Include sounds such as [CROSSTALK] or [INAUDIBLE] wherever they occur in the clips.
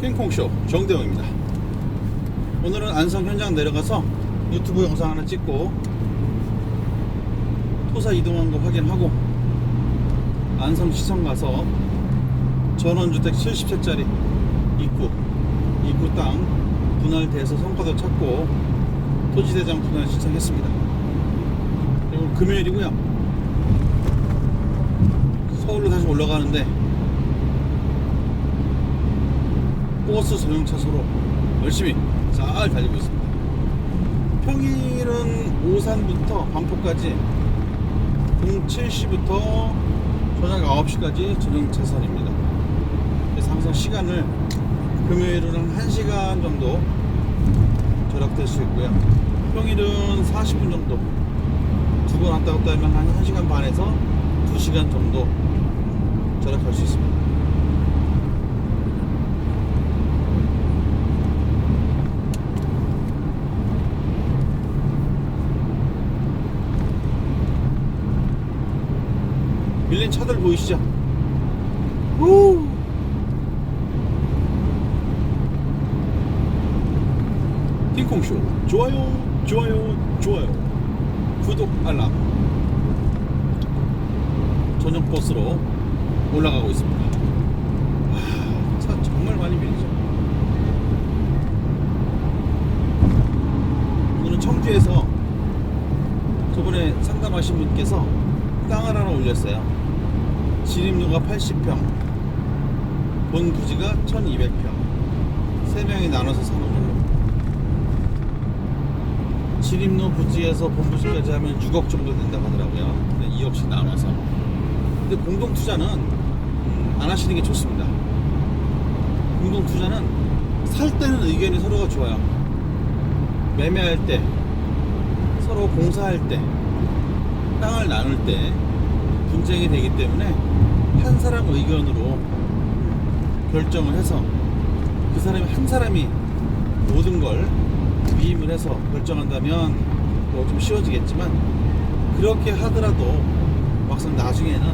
킹콩쇼 정대웅입니다. 오늘은 안성 현장 내려가서 유튜브 영상 하나 찍고 토사 이동한 거 확인하고 안성 시청 가서 전원주택 70채짜리 입구 입구 땅 분할돼서 성과도 찾고 토지대장 분할 신청했습니다. 그리고 금요일이고요. 서울로 다시 올라가는데 버스 전용 차소로 열심히 잘 달리고 있습니다. 평일은 오산부터 반포까지 07시부터 저녁 9시까지 전용 차선입니다. 그래서 항상 시간을 금요일은 한 1시간 정도 절약될 수 있고요. 평일은 40분 정도 두 번 왔다 갔다 하면 한 1시간 반에서 2시간 정도 절약할 수 있습니다. 밀린 차들 보이시죠? 우! 킹콩쇼. 좋아요 좋아요 좋아요. 구독 알람. 전용 버스로 올라가고 있습니다. 와, 차 정말 많이 밀리죠. 오늘은 청주에서 저번에 상담하신 분께서 땅을 하나 올렸어요 진입로가 80평 본 부지가 1200평. 3명이 나눠서 사는 걸로. 진입로 부지에서 본 부지까지 하면 6억 정도 된다고 하더라고요. 근데 2억씩 나눠서. 근데 공동 투자는 음, 안 하시는 게 좋습니다. 공동 투자는 살 때는 의견이 서로가 좋아요. 매매할 때 서로 공사할 때 땅을 나눌 때 분쟁이 되기 때문에 한 사람 의견으로 결정을 해서 그 사람이 한 사람이 모든 걸 위임을 해서 결정한다면 뭐 좀 쉬워지겠지만 그렇게 하더라도 막상 나중에는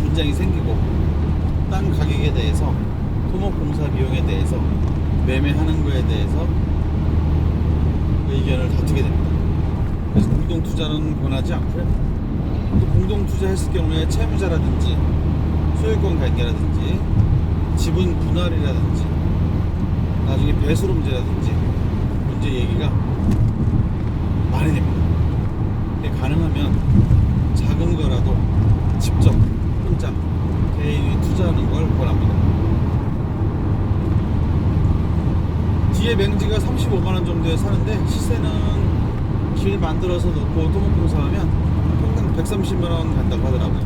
분쟁이 생기고 땅 가격에 대해서 토목공사 비용에 대해서 매매하는 거에 대해서 의견을 다투게 됩니다. 그래서 공동 투자는 권하지 않고요. 또 공동 투자했을 경우에 채무자라든지 소유권 관계라든지 지분 분할이라든지 나중에 배수로 문제라든지 문제 얘기가 많이 됩니다. 가능하면 작은 거라도 직접 혼자 개인이 투자하는 걸 권합니다. 뒤에 맹지가 35만 원 정도에 사는데 시세는 길 만들어서 놓고 토목공사하면 130만 원 간다고 하더라고요.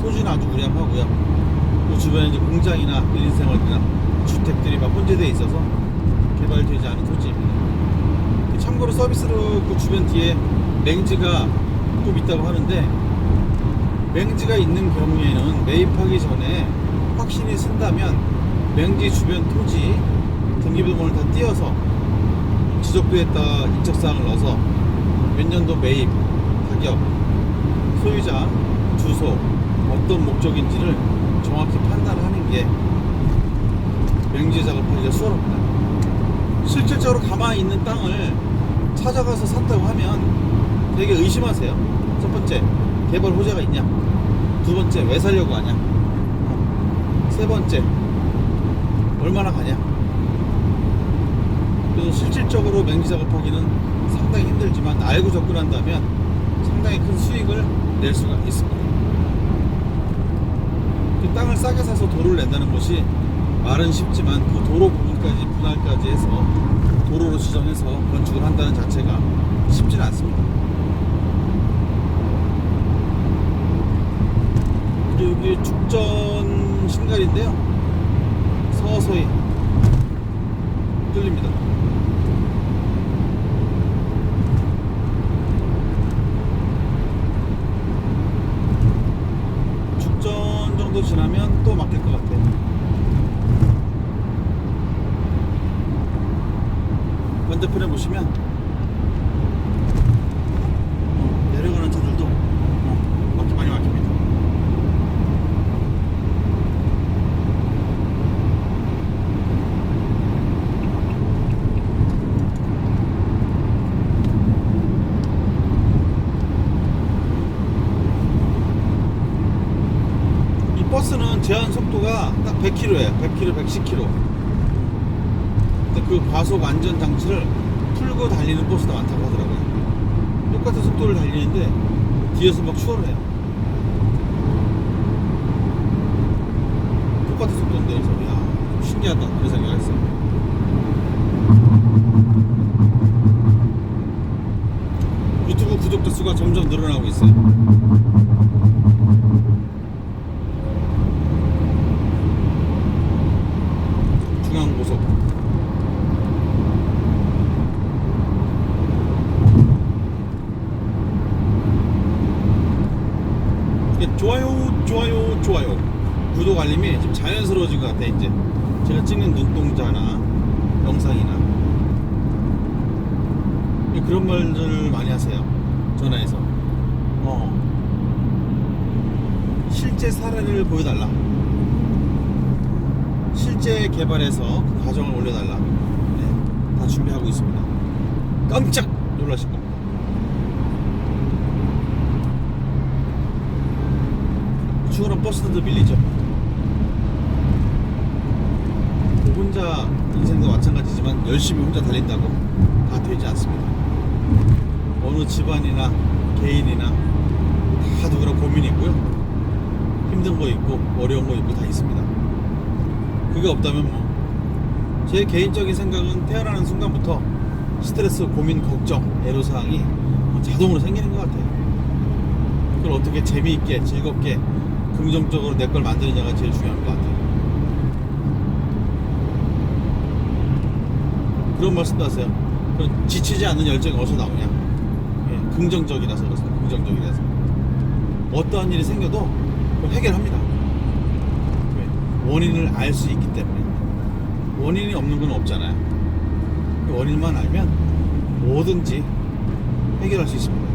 토지는 아주 우량하고요. 그 주변에 이제 공장이나 1인 생활이나 주택들이 막 혼재되어 있어서 개발되지 않은 토지입니다. 참고로 서비스로 그 주변 뒤에 맹지가 좀 있다고 하는데 맹지가 있는 경우에는 매입하기 전에 확신이 쓴다면 맹지 주변 토지 등기부등본을 다 띄어서 지적도에다 인적사항을 넣어서 몇 년도 매입, 가격, 소유자, 주소, 어떤 목적인지를 정확히 판단하는 게 맹지 작업하기가 수월합니다. 실질적으로 가만히 있는 땅을 찾아가서 샀다고 하면 되게 의심하세요. 첫 번째, 개발 호재가 있냐? 두 번째, 왜 살려고 하냐? 어, 세 번째, 얼마나 가냐? 그래서 실질적으로 맹지 작업하기는 상당히 힘들지만 알고 접근한다면 상당히 큰 수익을 낼 수가 있습니다. 그 땅을 싸게 사서 도로를 낸다는 것이 말은 쉽지만 그 도로 부분까지 분할까지 해서 도로로 지정해서 건축을 한다는 자체가 쉽지는 않습니다. 그리고 여기 죽전 신갈인데요. 서서히 뚫립니다. 반대편에 보시면 어, 내려가는 차들도 어, 그렇게 많이 막힙니다. 이 버스는 제한 속도가 딱 100km에요 100km, 110km. 그 과속 안전 장치를 풀고 달리는 버스도 많다고 하더라고요. 똑같은 속도를 달리는데 뒤에서 막 추월을 해요. 똑같은 속도인데 그래서 야, 좀 신기하다 그런 생각을 했어요. 유튜브 구독자 수가 점점 늘어나고 있어요. 중앙고속 이게 좋아요 좋아요 좋아요. 구독 알림이 좀 자연스러워진 것 같아 이제. 제가 찍는 눈동자나 영상이나. 그런 말들 많이 하세요 전화해서. 어. 실제 사례를 보여달라. 실제 개발해서 그 과정을 올려달라. 네, 다 준비하고 있습니다. 깜짝 놀라실 겁니다 추월한 버스들도 밀리죠. 혼자 인생도 마찬가지지만 열심히 혼자 달린다고 다 되지 않습니다. 어느 집안이나 개인이나 다 누구나 고민이 있고요. 힘든 거 있고 어려운 거 있고 다 있습니다. 그게 없다면 뭐 제 개인적인 생각은 태어나는 순간부터 스트레스, 고민, 걱정, 애로사항이 자동으로 생기는 것 같아요. 그걸 어떻게 재미있게 즐겁게 긍정적으로 내 걸 만드느냐가 제일 중요한 것 같아요. 그런 말씀도 하세요. 그런 지치지 않는 열정이 어디서 나오냐? 예, 긍정적이라서 그렇습니다. 긍정적이라서. 어떠한 일이 생겨도 해결합니다. 왜? 원인을 알 수 있기 때문에. 원인이 없는 건 없잖아요. 그 원인만 알면 뭐든지 해결할 수 있습니다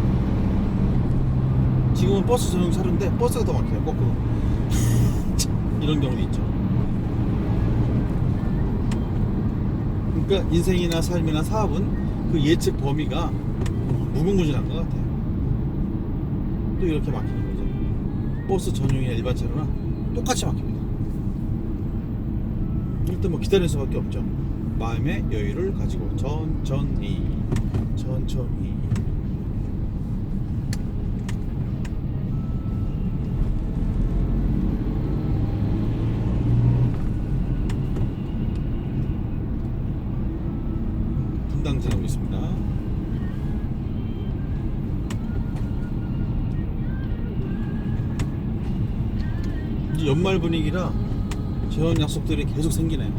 지금은 버스 전용 차로인데 버스가 더 막혀요. 거꾸로 [LAUGHS] 이런 경우도 있죠. 그러니까 인생이나 삶이나 사업은 그 예측 범위가 무궁무진한 것 같아요. 또 이렇게 막히는 거죠. 버스 전용이나 일반 차로나 똑같이 막힙니다. 일단 뭐 기다릴 수밖에 없죠. 마음의 여유를 가지고 천천히 천천히 지나고 있습니다. 이제 연말 분위기라 재원 약속들이 계속 생기네요.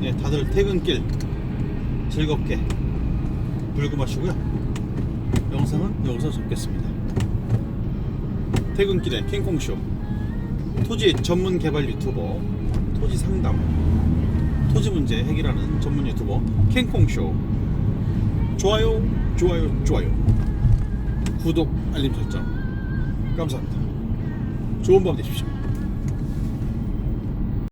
네, 다들 퇴근길 즐겁게 불고 마시고요. 영상은 여기서 접겠습니다. 퇴근길에 킹콩쇼 토지 전문 개발 유튜버 토지 상담 토지 문제 해결하는 전문 유튜버 킹콩쇼 좋아요 좋아요 좋아요 구독 알림 설정 감사합니다. 좋은 밤 되십시오.